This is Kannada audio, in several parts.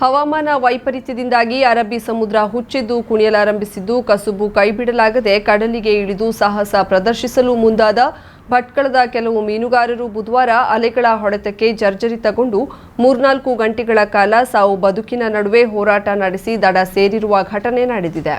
ಹವಾಮಾನ ವೈಪರೀತ್ಯದಿಂದಾಗಿ ಅರಬ್ಬಿ ಸಮುದ್ರ ಹುಚ್ಚಿದ್ದು ಕುಣಿಯಲಾರಂಭಿಸಿದ್ದು, ಕಸುಬು ಕೈಬಿಡಲಾಗದೆ ಕಡಲಿಗೆ ಇಳಿದು ಸಾಹಸ ಪ್ರದರ್ಶಿಸಲು ಮುಂದಾದ ಭಟ್ಕಳದ ಕೆಲವು ಮೀನುಗಾರರು ಬುಧವಾರ ಅಲೆಗಳ ಹೊಡೆತಕ್ಕೆ ಜರ್ಜರಿತಗೊಂಡು ಮೂರ್ನಾಲ್ಕು ಗಂಟೆಗಳ ಕಾಲ ಸಾವು ಬದುಕಿನ ನಡುವೆ ಹೋರಾಟ ನಡೆಸಿ ದಡ ಸೇರಿರುವ ಘಟನೆ ನಡೆದಿದೆ.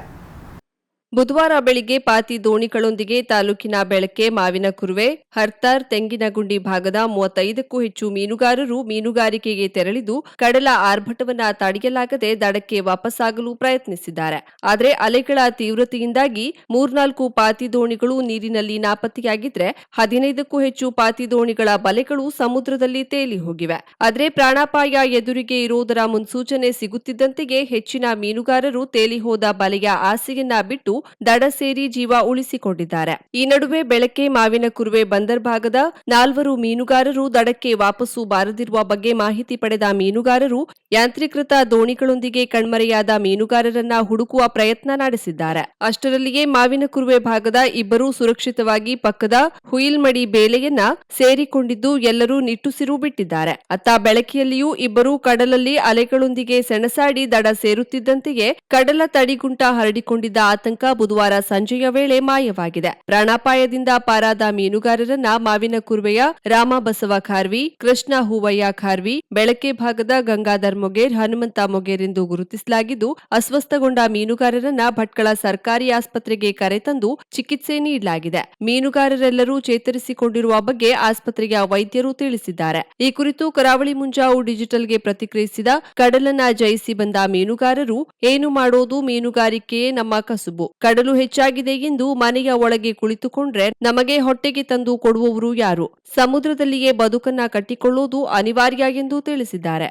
ಬುಧವಾರ ಬೆಳಿಗ್ಗೆ ಪಾತಿ ದೋಣಿಗಳೊಂದಿಗೆ ತಾಲೂಕಿನ ಬೆಳಕೆ ಮಾವಿನ ಕುರುವೆ ಹರ್ತಾರ್, ತೆಂಗಿನಗುಂಡಿ ಭಾಗದ ಮೂವತ್ತೈದಕ್ಕೂ ಹೆಚ್ಚು ಮೀನುಗಾರರು ಮೀನುಗಾರಿಕೆಗೆ ತೆರಳಿದ್ದು, ಕಡಲ ಆರ್ಭಟವನ್ನ ತಡೆಯಲಾಗದೆ ದಡಕ್ಕೆ ವಾಪಸ್ಸಾಗಲು ಪ್ರಯತ್ನಿಸಿದ್ದಾರೆ. ಆದರೆ ಅಲೆಗಳ ತೀವ್ರತೆಯಿಂದಾಗಿ ಮೂರ್ನಾಲ್ಕು ಪಾತಿ ದೋಣಿಗಳು ನೀರಿನಲ್ಲಿ ನಾಪತ್ತೆಯಾಗಿದ್ರೆ, ಹದಿನೈದಕ್ಕೂ ಹೆಚ್ಚು ಪಾತಿ ದೋಣಿಗಳ ಬಲೆಗಳು ಸಮುದ್ರದಲ್ಲಿ ತೇಲಿ ಹೋಗಿವೆ. ಆದರೆ ಪ್ರಾಣಾಪಾಯ ಎದುರಿಗೆ ಇರುವುದರ ಮುನ್ಸೂಚನೆ ಸಿಗುತ್ತಿದ್ದಂತೆಯೇ ಹೆಚ್ಚಿನ ಮೀನುಗಾರರು ತೇಲಿ ಹೋದ ಬಲೆಯ ಆಸೆಯನ್ನ ಬಿಟ್ಟು ದಡ ಸೇರಿ ಜೀವ ಉಳಿಸಿಕೊಂಡಿದ್ದಾರೆ. ಈ ನಡುವೆ ಬೆಳಕೆ, ಮಾವಿನ ಕುರುವೆ ಬಂದರ್ ಭಾಗದ ನಾಲ್ವರು ಮೀನುಗಾರರು ದಡಕ್ಕೆ ವಾಪಸ್ಸು ಬಾರದಿರುವ ಬಗ್ಗೆ ಮಾಹಿತಿ ಪಡೆದ ಮೀನುಗಾರರು ಯಾಂತ್ರೀಕೃತ ದೋಣಿಗಳೊಂದಿಗೆ ಕಣ್ಮರೆಯಾದ ಮೀನುಗಾರರನ್ನ ಹುಡುಕುವ ಪ್ರಯತ್ನ ನಡೆಸಿದ್ದಾರೆ. ಅಷ್ಟರಲ್ಲಿಯೇ ಮಾವಿನ ಕುರುವೆ ಭಾಗದ ಇಬ್ಬರು ಸುರಕ್ಷಿತವಾಗಿ ಪಕ್ಕದ ಹುಯಿಲ್ಮಡಿ ಬೇಲೆಯನ್ನ ಸೇರಿಕೊಂಡಿದ್ದು ಎಲ್ಲರೂ ನಿಟ್ಟುಸಿರು ಬಿಟ್ಟಿದ್ದಾರೆ. ಅತ್ತ ಬೆಳಕಿಯಲ್ಲಿಯೂ ಇಬ್ಬರು ಕಡಲಲ್ಲಿ ಅಲೆಗಳೊಂದಿಗೆ ಸೆಣಸಾಡಿ ದಡ ಸೇರುತ್ತಿದ್ದಂತೆಯೇ ಕಡಲ ತಡಿಗುಂಟ ಹರಡಿಕೊಂಡಿದ್ದ ಆತಂಕ ಬುಧವಾರ ಸಂಜೆಯ ವೇಳೆ ಮಾಯವಾಗಿದೆ. ಪ್ರಾಣಾಪಾಯದಿಂದ ಪಾರಾದ ಮೀನುಗಾರರನ್ನ ಮಾವಿನ ಕುರುವೆಯ ರಾಮಬಸವ ಖಾರ್ವಿ, ಕೃಷ್ಣ ಹೂವಯ್ಯ ಖಾರ್ವಿ, ಬೆಳಕೆ ಭಾಗದ ಗಂಗಾಧರ್ ಮೊಗೇರ್, ಹನುಮಂತ ಮೊಗೇರ್ ಎಂದು ಗುರುತಿಸಲಾಗಿದ್ದು, ಅಸ್ವಸ್ಥಗೊಂಡ ಮೀನುಗಾರರನ್ನ ಭಟ್ಕಳ ಸರ್ಕಾರಿ ಆಸ್ಪತ್ರೆಗೆ ಕರೆತಂದು ಚಿಕಿತ್ಸೆ ನೀಡಲಾಗಿದೆ. ಮೀನುಗಾರರೆಲ್ಲರೂ ಚೇತರಿಸಿಕೊಂಡಿರುವ ಬಗ್ಗೆ ಆಸ್ಪತ್ರೆಯ ವೈದ್ಯರು ತಿಳಿಸಿದ್ದಾರೆ. ಈ ಕುರಿತು ಕರಾವಳಿ ಮುಂಜಾವು ಡಿಜಿಟಲ್ಗೆ ಪ್ರತಿಕ್ರಿಯಿಸಿದ ಕಡಲನ್ನ ಜಯಿಸಿ ಬಂದ ಮೀನುಗಾರರು, ಏನು ಮಾಡೋದು ಮೀನುಗಾರಿಕೆಯೇ ನಮ್ಮ ಕಸುಬು. ಕಡಲು ಹೆಚ್ಚಾಗಿದೆ ಎಂದು ಮನೆಯ ಒಳಗೆ ಕುಳಿತುಕೊಂಡ್ರೆ ನಮಗೆ ಹೊಟ್ಟೆಗೆ ತಂದು ಕೊಡುವವರು ಯಾರು? ಸಮುದ್ರದಲ್ಲಿಯೇ ಬದುಕನ್ನ ಕಟ್ಟಿಕೊಳ್ಳುವುದು ಅನಿವಾರ್ಯ ಎಂದು ತಿಳಿಸಿದ್ದಾರೆ.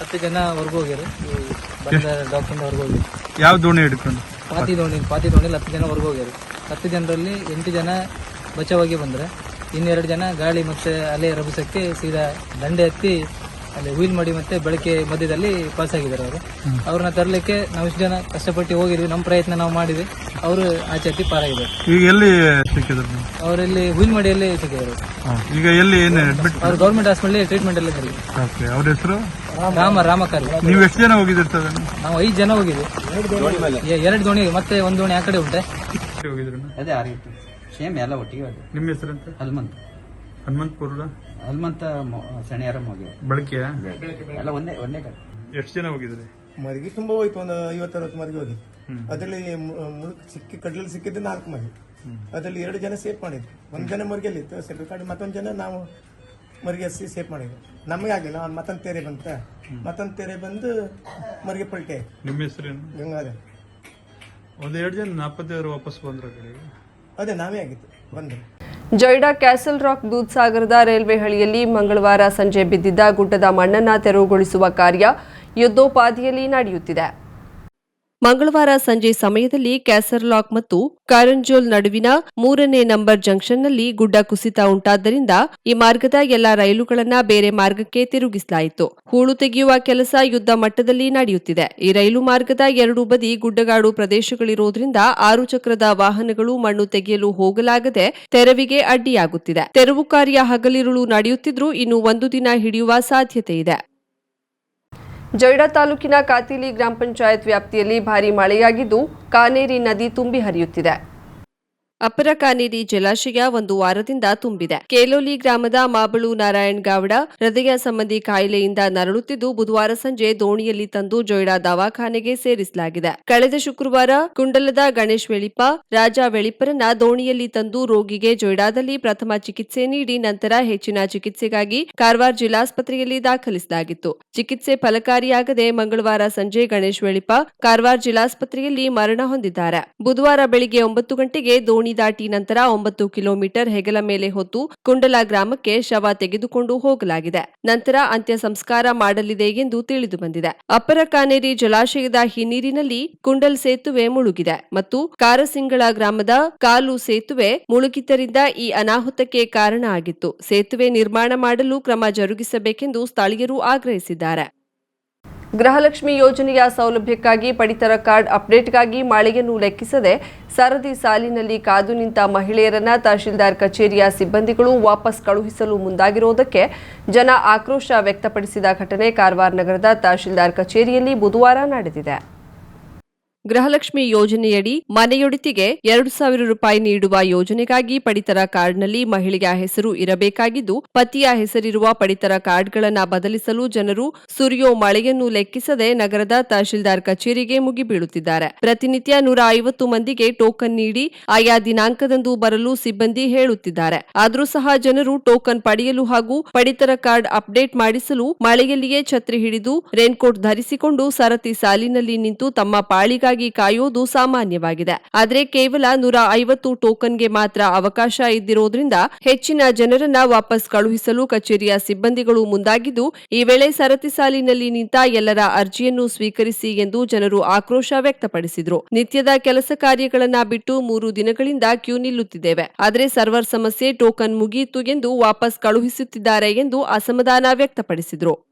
ಹತ್ತು ಜನ ಹೊರಗೆ ಹೋಗ್ಯಾರ ಬಂದ ಡಾಕ್ಟರ್ ಹೊರಗೆ ಹೋಗಿ ಯಾವ ದೋಣಿ ಹಿಡ್ಕೊಂಡು? ಪಾತಿ ದೋಣಿ ಪಾತಿ ದೋಣಿಲಿ ಹತ್ತು ಜನ ಹೊರಗೆ ಹೋಗ್ಯಾರ ಹತ್ತು ಜನರಲ್ಲಿ ಎಂಟು ಜನ ಬಚಾವಾಗಿ ಬಂದ್ರೆ ಇನ್ನೆರಡು ಜನ ಗಾಳಿ ಮತ್ತೆ ಅಲೆ ರಭಸಕ್ಕೆ ಸೀದಾ ದಂಡೆ ಹತ್ತಿ ಅಲ್ಲಿ ವೀಲ್ ಮಾಡಿ ಮತ್ತೆ ಬೆಳಕೆ ಮಧ್ಯದಲ್ಲಿ ಪಾಸ್ ಆಗಿದ್ದಾರೆ ಅವರು. ಅವ್ರನ್ನ ತರಲಿಕ್ಕೆ ನಾವು ಇಷ್ಟು ಜನ ಕಷ್ಟಪಟ್ಟು ಹೋಗಿದ್ವಿ. ನಮ್ಮ ಪ್ರಯತ್ನ ನಾವು ಮಾಡಿದ್ವಿ. ಅವರು ಆಚೆ ಹತ್ತಿ ಪಾರಾಗಿದ್ದಾರೆ ಈಗ ಎಲ್ಲಿ ಸಿಕ್ಕಿದ್ರು ಅವರಲ್ಲಿ ವೀಲ್ ಮಾಡಿಯಲ್ಲಿ ಸಿಕ್ಕಿದ್ರು ಈಗ ಎಲ್ಲಿ ಅವ್ರು ಗೌರ್ಮೆಂಟ್ ಹಾಸ್ಪಿಟಲ್ ಟ್ರೀಟ್ಮೆಂಟ್ ಎಲ್ಲ ಅವ್ರ ಹೆಸರು? ರಾಮ ರಾಮಕಾರಿ. ನೀವು ಎಷ್ಟು ಜನ ಹೋಗಿದ್ದೀರಿ ಸರ್ ನಾವು ಐದು ಜನ ಹೋಗಿದ್ವಿ. ಎರಡು ದೋಣಿ ಮತ್ತೆ ಒಂದು ದೋಣಿ ಆ ಕಡೆ ಉಂಟೆ. ಹೋಗಿದ್ರು ಅದೇ ಆರಿತ್ತು ಸೇಮ್ ಎಲ್ಲ ಒಟ್ಟಿಗೆ ನಿಮ್ಮ ನಿಮ್ಮ ಹೆಸರಂತ ಹನುಮಂತ ಹನುಮಂತಪುರ ಹನುಮಂತ ಸೆಣಿಯರ ಹೋಗಿ. ಬೆಳಗ್ಗೆ? ಎಲ್ಲ ಒಂದೇ ಒಂದೇ ಕಡೆ. ಎಷ್ಟು ಜನ ಹೋಗಿದ್ರಿ? ಮರಿಗೆ ತುಂಬಾ ಹೋಯ್ತು ಒಂದು ಐವತ್ತರವತ್ತು ಮರಿಗೆ ಹೋಗಿ. ಅದರಲ್ಲಿ ಸಿಕ್ಕಿ ಕಡಲಲ್ಲಿ ಸಿಕ್ಕಿದ್ದು ನಾಲ್ಕು ಮರಿ. ಅದರಲ್ಲಿ ಎರಡು ಜನ ಸೇಫ್ ಮಾಡಿದ್ವಿ ಒಂದು ಜನ ಮರಿಗೆಲ್ಲಿತ್ತು ಸೆಟ್ಲ್ ಕಾರ್ಡ್ ಮತ್ತೊಂದು ಜನ ನಾವು ಮರಿಗೆ ಹಸಿ ಸೇಫ್ ಮಾಡಿದ್ವಿ ನಮಗೆ ಆಗಿಲ್ಲ ಅವ್ನು ಮತ್ತೊಂದು ತೆರೆ ಬಂತ. ಮತ್ತೊಂದು ತೆರೆ ಬಂದು ಮರಿಗೆ ಪಲ್ಟೆ. ನಿಮ್ಮ ಹೆಸರೇನು? ಗಂಗಾಧರ್. ಒಂದು ಎರಡು ಜನ ನಾಪತ್ತೆ ವಾಪಸ್ ಬಂದ್ರ ಅದೇ ನಾವೇ ಆಗಿತ್ತು ಬಂದು. ಜೊಯ್ಡಾ ಕ್ಯಾಸಲ್ ರಾಕ್ ದೂದ್ಸಾಗರದ ರೈಲ್ವೆ ಹಳಿಯಲ್ಲಿ ಮಂಗಳವಾರ ಸಂಜೆ ಬಿದ್ದಿದ್ದ ಗುಡ್ಡದ ಮಣ್ಣನ್ನ ತೆರವುಗೊಳಿಸುವ ಕಾರ್ಯ ಯುದ್ಧೋಪಾದಿಯಲ್ಲಿ ನಡೆಯುತ್ತಿದೆ. ಮಂಗಳವಾರ ಸಂಜೆ ಸಮಯದಲ್ಲಿ ಕ್ಯಾಸರ್ಲಾಕ್ ಮತ್ತು ಕಾರಂಜೋಲ್ ನಡುವಿನ ಮೂರನೇ ನಂಬರ್ ಜಂಕ್ಷನ್ನಲ್ಲಿ ಗುಡ್ಡ ಕುಸಿತ ಉಂಟಾದ್ದರಿಂದ ಈ ಮಾರ್ಗದ ಎಲ್ಲಾ ರೈಲುಗಳನ್ನ ಬೇರೆ ಮಾರ್ಗಕ್ಕೆ ತಿರುಗಿಸಲಾಯಿತು. ಹೂಳು ತೆಗೆಯುವ ಕೆಲಸ ಯುದ್ಧ ಮಟ್ಟದಲ್ಲಿ ನಡೆಯುತ್ತಿದೆ. ಈ ರೈಲು ಮಾರ್ಗದ ಎರಡೂ ಬದಿ ಗುಡ್ಡಗಾಡು ಪ್ರದೇಶಗಳಿರುವುದರಿಂದ ಆರು ಚಕ್ರದ ವಾಹನಗಳು ಮಣ್ಣು ತೆಗೆಯಲು ಹೋಗಲಾಗದೆ ತೆರವಿಗೆ ಅಡ್ಡಿಯಾಗುತ್ತಿದೆ. ತೆರವು ಕಾರ್ಯ ಹಗಲಿರುಳು ನಡೆಯುತ್ತಿದ್ರೂ ಇನ್ನು ಒಂದು ದಿನ ಹಿಡಿಯುವ ಸಾಧ್ಯತೆ ಇದೆ. ಜೊಯ್ಡಾ ತಾಲೂಕಿನ ಕಾತಿಲಿ ಗ್ರಾಮ ಪಂಚಾಯತ್ ವ್ಯಾಪ್ತಿಯಲ್ಲಿ ಭಾರೀ ಮಳೆಯಾಗಿದ್ದು ಕಾನೇರಿ ನದಿ ತುಂಬಿ ಹರಿಯುತ್ತಿದೆ. ಅಪರ ಕಾನೇರಿ ಜಲಾಶಯ ಒಂದು ವಾರದಿಂದ ತುಂಬಿದೆ. ಕೇಲೋಲಿ ಗ್ರಾಮದ ಮಾಬಳು ನಾರಾಯಣ್ ಗೌಡ ಹೃದಯ ಸಂಬಂಧಿ ಕಾಯಿಲೆಯಿಂದ ನರಳುತ್ತಿದ್ದು ಬುಧವಾರ ಸಂಜೆ ದೋಣಿಯಲ್ಲಿ ತಂದು ಜೊಯ್ಡಾ ದವಾಖಾನೆಗೆ ಸೇರಿಸಲಾಗಿದೆ. ಕಳೆದ ಶುಕ್ರವಾರ ಕುಂಡಲದ ಗಣೇಶ್ ವೆಳಿಪ್ಪ, ರಾಜಾ ವೆಳಿಪ್ಪರನ್ನ ದೋಣಿಯಲ್ಲಿ ತಂದು ರೋಗಿಗೆ ಜೊಯ್ಡಾದಲ್ಲಿ ಪ್ರಥಮ ಚಿಕಿತ್ಸೆ ನೀಡಿ ನಂತರ ಹೆಚ್ಚಿನ ಚಿಕಿತ್ಸೆಗಾಗಿ ಕಾರವಾರ ಜಿಲ್ಲಾಸ್ಪತ್ರೆಯಲ್ಲಿ ದಾಖಲಿಸಲಾಗಿತ್ತು. ಚಿಕಿತ್ಸೆ ಫಲಕಾರಿಯಾಗದೆ ಮಂಗಳವಾರ ಸಂಜೆ ಗಣೇಶ್ ವೆಳಿಪ್ಪ ಕಾರವಾರ ಜಿಲ್ಲಾಸ್ಪತ್ರೆಯಲ್ಲಿ ಮರಣ ಹೊಂದಿದ್ದಾರೆ. ಬುಧವಾರ ಬೆಳಿಗ್ಗೆ ಒಂಬತ್ತು ಗಂಟೆಗೆ ದೋಣಿ ದಾಟಿ ನಂತರ ಒಂಬತ್ತು ಕಿಲೋಮೀಟರ್ ಹೆಗಲ ಮೇಲೆ ಹೊತ್ತು ಕುಂಡಲ ಗ್ರಾಮಕ್ಕೆ ಶವ ತೆಗೆದುಕೊಂಡು ಹೋಗಲಾಗಿದೆ. ನಂತರ ಅಂತ್ಯ ಸಂಸ್ಕಾರ ಮಾಡಲಿದೆ ಎಂದು ತಿಳಿದು ಬಂದಿದೆ. ಅಪ್ಪರ ಕಾನೇರಿ ಜಲಾಶಯದ ಹಿನ್ನೀರಿನಲ್ಲಿ ಕುಂಡಲ್ ಸೇತುವೆ ಮುಳುಗಿದೆ ಮತ್ತು ಕಾರಸಿಂಗಳ ಗ್ರಾಮದ ಕಾಲು ಸೇತುವೆ ಮುಳುಗಿದ್ದರಿಂದ ಈ ಅನಾಹುತಕ್ಕೆ ಕಾರಣ ಆಗಿತ್ತು. ಸೇತುವೆ ನಿರ್ಮಾಣ ಮಾಡಲು ಕ್ರಮ ಜರುಗಿಸಬೇಕೆಂದು ಸ್ಥಳೀಯರು ಆಗ್ರಹಿಸಿದ್ದಾರೆ. ಗೃಹಲಕ್ಷ್ಮಿ ಯೋಜನೆಯ ಸೌಲಭ್ಯಕ್ಕಾಗಿ ಪಡಿತರ ಕಾರ್ಡ್ ಅಪ್ಡೇಟ್ಗಾಗಿ ಮಳೆಯನ್ನು ಲೆಕ್ಕಿಸದೆ ಸರದಿ ಸಾಲಿನಲ್ಲಿ ಕಾದು ನಿಂತ ಮಹಿಳೆಯರನ್ನ ತಹಶೀಲ್ದಾರ್ ಕಚೇರಿಯ ಸಿಬ್ಬಂದಿಗಳು ವಾಪಸ್ ಕಳುಹಿಸಲು ಮುಂದಾಗಿರುವುದಕ್ಕೆ ಜನ ಆಕ್ರೋಶ ವ್ಯಕ್ತಪಡಿಸಿದ ಘಟನೆ ಕಾರವಾರ ನಗರದ ತಹಶೀಲ್ದಾರ್ ಕಚೇರಿಯಲ್ಲಿ ಬುಧವಾರ ನಡೆದಿದೆ. ಗೃಹಲಕ್ಷ್ಮಿ ಯೋಜನೆಯಡಿ ಮನೆಯೊಡಿತಿಗೆ ಎರಡು ಸಾವಿರ ರೂಪಾಯಿ ನೀಡುವ ಯೋಜನೆಗಾಗಿ ಪಡಿತರ ಕಾರ್ಡ್ನಲ್ಲಿ ಮಹಿಳೆಯ ಹೆಸರು ಇರಬೇಕಾಗಿದ್ದು, ಪತಿಯ ಹೆಸರಿರುವ ಪಡಿತರ ಕಾರ್ಡ್ಗಳನ್ನು ಬದಲಿಸಲು ಜನರು ಸುರಿಯೋ ಮಳೆಯನ್ನು ಲೆಕ್ಕಿಸದೆ ನಗರದ ತಹಶೀಲ್ದಾರ್ ಕಚೇರಿಗೆ ಮುಗಿಬೀಳುತ್ತಿದ್ದಾರೆ. ಪ್ರತಿನಿತ್ಯ ನೂರ ಐವತ್ತು ಮಂದಿಗೆ ಟೋಕನ್ ನೀಡಿ ಆಯಾ ದಿನಾಂಕದಂದು ಬರಲು ಸಿಬ್ಬಂದಿ ಹೇಳುತ್ತಿದ್ದಾರೆ. ಆದರೂ ಸಹ ಜನರು ಟೋಕನ್ ಪಡೆಯಲು ಹಾಗೂ ಪಡಿತರ ಕಾರ್ಡ್ ಅಪ್ಡೇಟ್ ಮಾಡಿಸಲು ಮಳೆಯಲ್ಲಿಯೇ ಛತ್ರಿ ಹಿಡಿದು ರೇನ್ಕೋಟ್ ಧರಿಸಿಕೊಂಡು ಸರತಿ ಸಾಲಿನಲ್ಲಿ ನಿಂತು ತಮ್ಮ ಪಾಳಿಗಾಗಿ ಕಾಯೋದು ಸಾಮಾನ್ಯವಾಗಿದೆ. ಆದರೆ ಕೇವಲ ನೂರ ಐವತ್ತು ಟೋಕನ್ಗೆ ಮಾತ್ರ ಅವಕಾಶ ಇದ್ದಿರೋದ್ರಿಂದ ಹೆಚ್ಚಿನ ಜನರನ್ನ ವಾಪಸ್ ಕಳುಹಿಸಲು ಕಚೇರಿಯ ಸಿಬ್ಬಂದಿಗಳು ಮುಂದಾಗಿದ್ದು, ಈ ವೇಳೆ ಸರತಿ ಸಾಲಿನಲ್ಲಿ ನಿಂತ ಎಲ್ಲರ ಅರ್ಜಿಯನ್ನು ಸ್ವೀಕರಿಸಿ ಎಂದು ಜನರು ಆಕ್ರೋಶ ವ್ಯಕ್ತಪಡಿಸಿದರು. ನಿತ್ಯದ ಕೆಲಸ ಕಾರ್ಯಗಳನ್ನ ಬಿಟ್ಟು ಮೂರು ದಿನಗಳಿಂದ ಕ್ಯೂ ನಿಲ್ಲುತ್ತಿದ್ದೇವೆ. ಆದರೆ ಸರ್ವರ್ ಸಮಸ್ಯೆ ಟೋಕನ್ ಮುಗಿಯಿತು ಎಂದು ವಾಪಸ್ ಕಳುಹಿಸುತ್ತಿದ್ದಾರೆ ಎಂದು ಅಸಮಾಧಾನ ವ್ಯಕ್ತಪಡಿಸಿದರು.